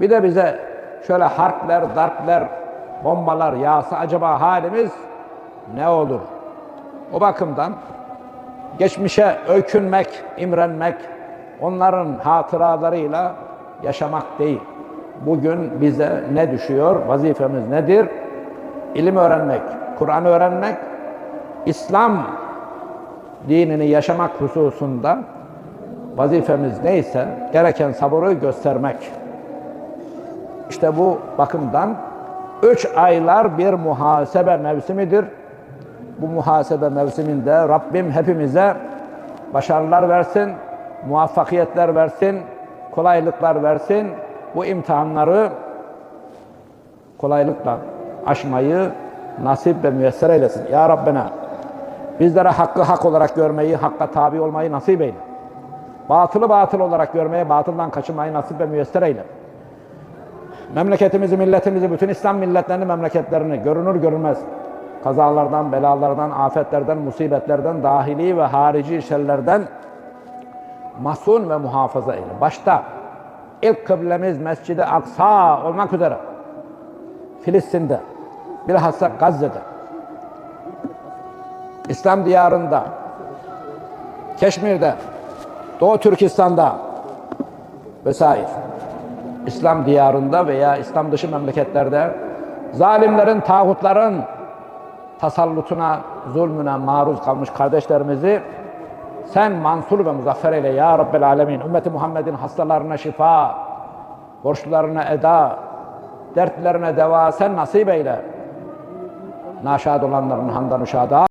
Bir de bize şöyle harpler, darpler, bombalar yağsa acaba halimiz ne olur? O bakımdan geçmişe öykünmek, imrenmek, onların hatıralarıyla yaşamak değil. Bugün bize ne düşüyor? Vazifemiz nedir? İlim öğrenmek, Kur'an öğrenmek, İslam dinini yaşamak hususunda vazifemiz neyse gereken sabırı göstermek. İşte bu bakımdan üç aylar bir muhasebe mevsimidir. Bu muhasebe mevsiminde Rabbim hepimize başarılar versin, muvaffakiyetler versin, kolaylıklar versin. Bu imtihanları kolaylıkla aşmayı nasip ve müyesser eylesin. Ya Rabbena bizlere hakkı hak olarak görmeyi, hakka tabi olmayı nasip eyle. Batılı batıl olarak görmeye, batıldan kaçınmayı nasip ve müyesser eyle. Memleketimizi, milletimizi, bütün İslam milletlerini, memleketlerini görünür görünmez kazalardan, belalardan, afetlerden, musibetlerden, dahili ve harici şerlerden masun ve muhafaza eyle. Başta ilk kıblemiz Mescid-i Aksa olmak üzere Filistin'de, bilhassa Gazze'de, İslam diyarında, Keşmir'de, Doğu Türkistan'da vesaire. İslam diyarında veya İslam dışı memleketlerde zalimlerin, tağutların tasallutuna, zulmüne maruz kalmış kardeşlerimizi sen mansur ve muzaffer eyle ya Rabbel Alemin. Ümmeti Muhammed'in hastalarına şifa, borçlularına eda, dertlerine deva sen nasip eyle. Naşad olanların handan uşada.